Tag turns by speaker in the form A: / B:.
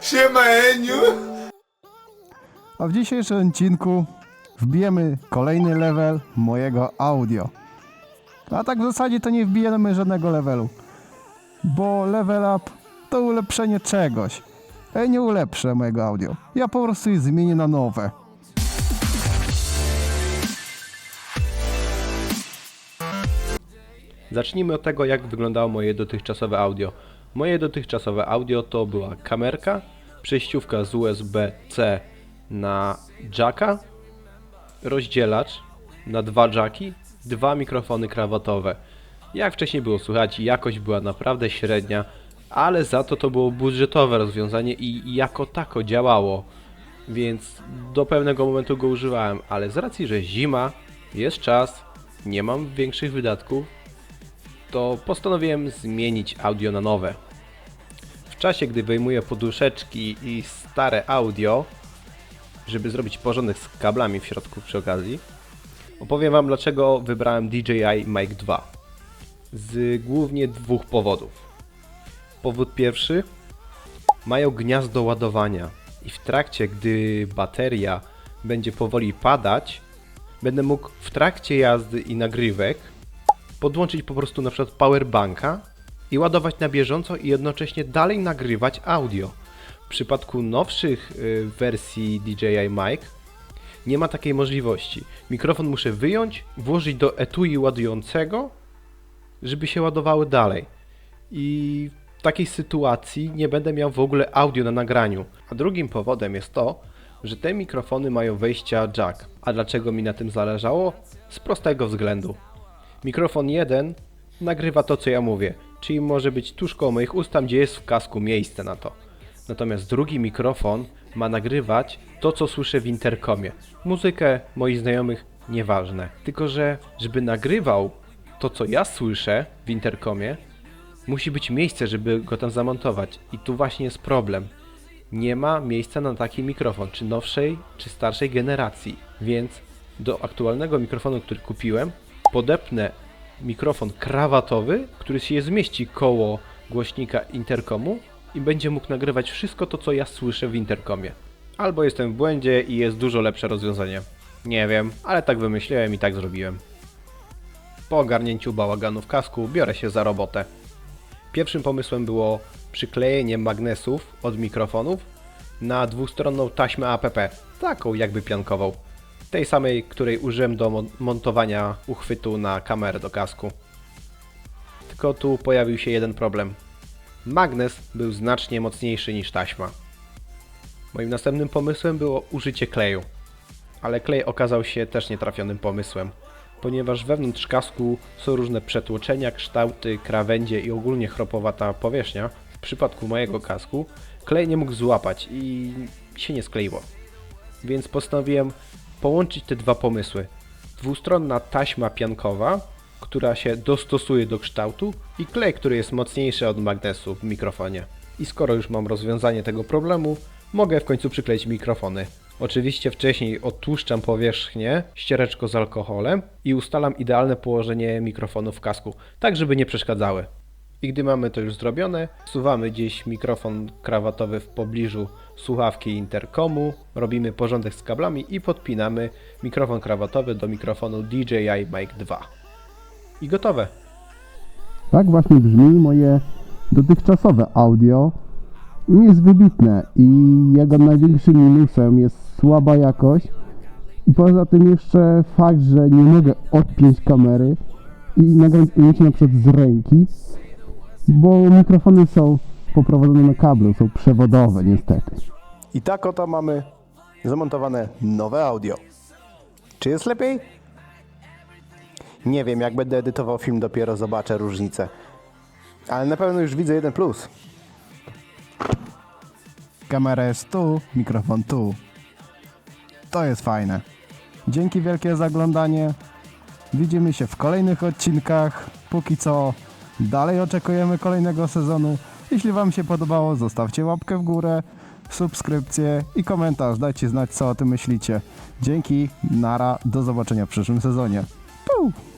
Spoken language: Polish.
A: Siema Eniu!
B: A w dzisiejszym odcinku wbijemy kolejny level mojego audio. A tak w zasadzie to nie wbijemy żadnego levelu, bo level up to ulepszenie czegoś. Ja nie ulepszę mojego audio. Ja po prostu je zmienię na nowe.
C: Zacznijmy od tego, jak wyglądało moje dotychczasowe audio. Moje dotychczasowe audio to była kamerka, przejściówka z USB-C na jacka, rozdzielacz na dwa jacki, dwa mikrofony krawatowe. Jak wcześniej było słychać, jakość była naprawdę średnia, ale za to to było budżetowe rozwiązanie i jako tako działało. Więc do pewnego momentu go używałem, ale z racji, że zima, jest czas, nie mam większych wydatków, to postanowiłem zmienić audio na nowe. W czasie, gdy wyjmuję poduszeczki i stare audio, żeby zrobić porządek z kablami w środku przy okazji, opowiem Wam dlaczego wybrałem DJI Mic 2. Z głównie dwóch powodów. Powód pierwszy, mają gniazdo ładowania i w trakcie, gdy bateria będzie powoli padać, będę mógł w trakcie jazdy i nagrywek podłączyć po prostu na przykład powerbanka i ładować na bieżąco i jednocześnie dalej nagrywać audio. W przypadku nowszych y, wersji DJI Mic nie ma takiej możliwości. Mikrofon muszę wyjąć, włożyć do etui ładującego, żeby się ładowały dalej. I w takiej sytuacji nie będę miał w ogóle audio na nagraniu. A drugim powodem jest to, że te mikrofony mają wejścia jack. A dlaczego mi na tym zależało? Z prostego względu. Mikrofon jeden nagrywa to, co ja mówię, czyli może być tuż koło moich ust, tam gdzie jest w kasku miejsce na to. Natomiast drugi mikrofon ma nagrywać to, co słyszę w interkomie. Muzykę moich znajomych nieważne. Tylko, że żeby nagrywał to, co ja słyszę w interkomie, musi być miejsce, żeby go tam zamontować. I tu właśnie jest problem. Nie ma miejsca na taki mikrofon, czy nowszej, czy starszej generacji. Więc do aktualnego mikrofonu, który kupiłem, podepnę mikrofon krawatowy, który się zmieści koło głośnika interkomu i będzie mógł nagrywać wszystko to, co ja słyszę w interkomie. Albo jestem w błędzie i jest dużo lepsze rozwiązanie. Nie wiem, ale tak wymyśliłem i tak zrobiłem. Po ogarnięciu bałaganu w kasku biorę się za robotę. Pierwszym pomysłem było przyklejenie magnesów od mikrofonów na dwustronną taśmę APP, taką jakby piankową. Tej samej, której użyłem do mon- montowania uchwytu na kamerę do kasku. Tylko tu pojawił się jeden problem. Magnes był znacznie mocniejszy niż taśma. Moim następnym pomysłem było użycie kleju. Ale klej okazał się też nietrafionym pomysłem, ponieważ wewnątrz kasku są różne przetłoczenia, kształty, krawędzie i ogólnie chropowata powierzchnia. W przypadku mojego kasku klej nie mógł złapać i się nie skleiło. Więc postanowiłem połączyć te dwa pomysły. Dwustronna taśma piankowa, która się dostosuje do kształtu i klej, który jest mocniejszy od magnesu w mikrofonie. I skoro już mam rozwiązanie tego problemu, mogę w końcu przykleić mikrofony. Oczywiście wcześniej odtłuszczam powierzchnię ściereczką z alkoholem i ustalam idealne położenie mikrofonu w kasku, tak żeby nie przeszkadzały. I gdy mamy to już zrobione, wsuwamy gdzieś mikrofon krawatowy w pobliżu słuchawki interkomu, robimy porządek z kablami i podpinamy mikrofon krawatowy do mikrofonu DJI Mic 2. I gotowe.
B: Tak właśnie brzmi moje dotychczasowe audio. Nie jest wybitne i jego największym minusem jest słaba jakość. I poza tym jeszcze fakt, że nie mogę odpiąć kamery i nagrać ujęcie na przykład z ręki, bo mikrofony są poprowadzone na kablu, są przewodowe niestety. I tak oto mamy zamontowane nowe audio. Czy jest lepiej? Nie wiem, jak będę edytował film, dopiero zobaczę różnicę. Ale na pewno już widzę jeden plus. Kamera jest tu, mikrofon tu. To jest fajne. Dzięki wielkie za oglądanie. Widzimy się w kolejnych odcinkach. Póki co dalej oczekujemy kolejnego sezonu. Jeśli Wam się podobało, zostawcie łapkę w górę, subskrypcję i komentarz. Dajcie znać, co o tym myślicie. Dzięki, nara, do zobaczenia w przyszłym sezonie. Puu!